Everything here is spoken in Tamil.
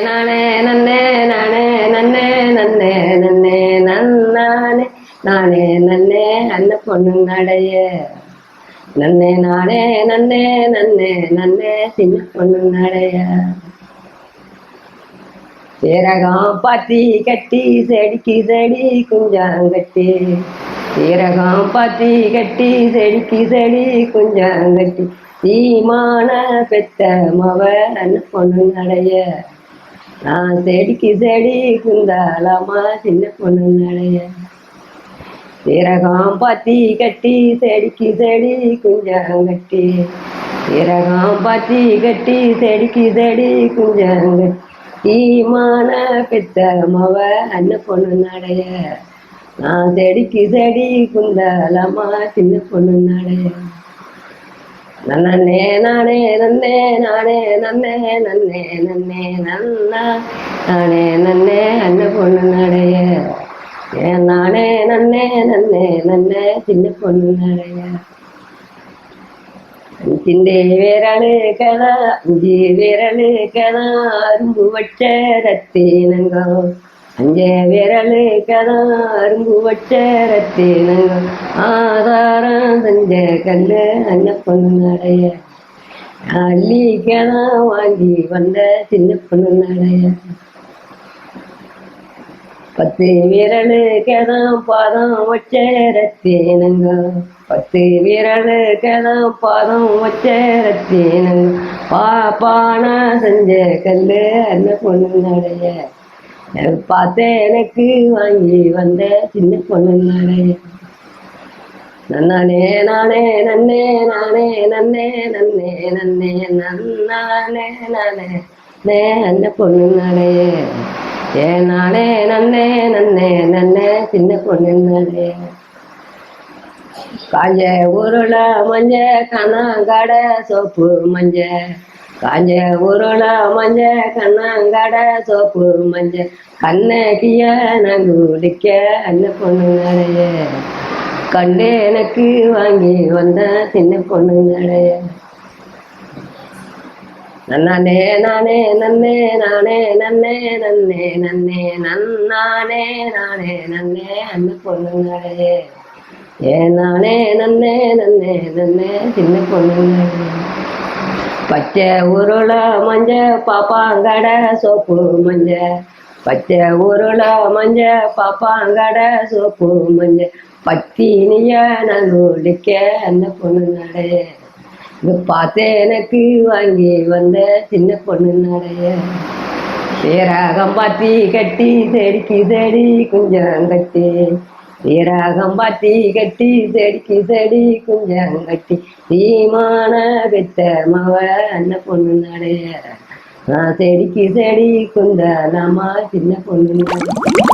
நானே நன்னே நானே நன்னே நன்னே நன்னே நன்னானே நானே. நன்னே அன்ன பொண்ணு நடைய நன்னே நானே நன்னே நன்னே நன்னே சின்ன பொண்ணு நடைய சீரகம் பாத்தி கட்டி செடிக்கு செடி குஞ்சாங்கட்டி சீரகம் பாத்தி கட்டி செடிக்கு செடி குஞ்சாங்கட்டி தீமான பெத்த மவ பொண்ணு நடைய நான் செடிக்கு செடி குந்தாலமா சின்ன பொண்ணு நடைய சீரகம் பத்தி கட்டி செடிக்கு செடி குஞ்சாங்கட்டி சீரகம் பத்தி கட்டி செடிக்கு செடி குஞ்சாங்கட்டி ஈமான பெத்த மவ அன்ன பொண்ணு நடைய நான் செடிக்கு செடி குந்தாலமா சின்ன பொண்ணு நடைய നന്നേ നാണേ നന്നേ നാണേ നന്നേ നന്നേ നന്നേ നന്ന. നാണേ നന്നേ അന്ന പൊണ്ണു നടയ നാണേ നന്നേ നന്നേ നന്നേ ചിന്ന പൊണ്ണു നടയ അഞ്ചിന്റെ വിരൾ കണ അഞ്ച് വിരൾ കണ അരുമ്പ് വച്ചരത്തേനങ്കോ அஞ்சே விரலு கதம் அரும்பு வட்டரத்தின ஆதாரம் தஞ்ச கண்ணு அன்ன பொண்ணு நடைய அள்ளிக்கதான் வாங்கி வந்த சின்ன பொண்ணு நடைய பத்து விரலு கதம் பாதம் வச்சரத்தேனுங்க பத்து விரலு கதம் பாதம் வச்சரத்தேனுங்க பாப்பானா செஞ்ச கல்லு அன்ன பொண்ணு நடைய பார்த்த எனக்கு வாங்கி வந்த சின்ன பொண்ணு நடைய நன்னானே நானே நன்னே நானே நன்னே நன்னே நன்னே நன்னானே நானே நே அந்த பொண்ணு நடைய ஏ நானே நன்னே நன்னே நன்னே சின்ன பொண்ணு நடைய காஞ்ச உருள மஞ்ச கண்ணாங்கட சோப்பு மஞ்ச. காஞ்ச உருள மஞ்ச கண்ணாங்கட சோப்பு மஞ்ச. கண்ணகிய நங்குடிக்க அண்ண பொண்ணு நடைய கண்டு எனக்கு வாங்கி வந்த சின்ன பொண்ணு நன்னானே நானே நன்னே நானே நன்னே நன்னே நன்னே நன்னானே நானே நன்னே அண்ண பொண்ணு ஏ நானே நன்னே நன்னே நன்னே சின்ன பொண்ணு பச்சை உருள மஞ்ச பாப்பாங்கட சோப்பு மஞ்ச. பச்சை உருள மஞ்ச பாப்பாங்கட சோப்பு மஞ்ச. பத்தினிய நங்குடிக்க அந்த பொண்ணு நடைய இது பார்த்து எனக்கு வாங்கி வந்த சின்ன பொண்ணு நடைய பேராகம் பாத்தி கட்டி செடிக்கு செடி குஞ்சம் கட்டி. வீராகம் பாத்தி கட்டி செடிக்கு செடி குஞ்சம் கட்டி. தீமான பெத்த மவ அண்ண பொண்ணு நடைய செடிக்கு செடி குந்த நாமா சின்ன பொண்ணு. நடைய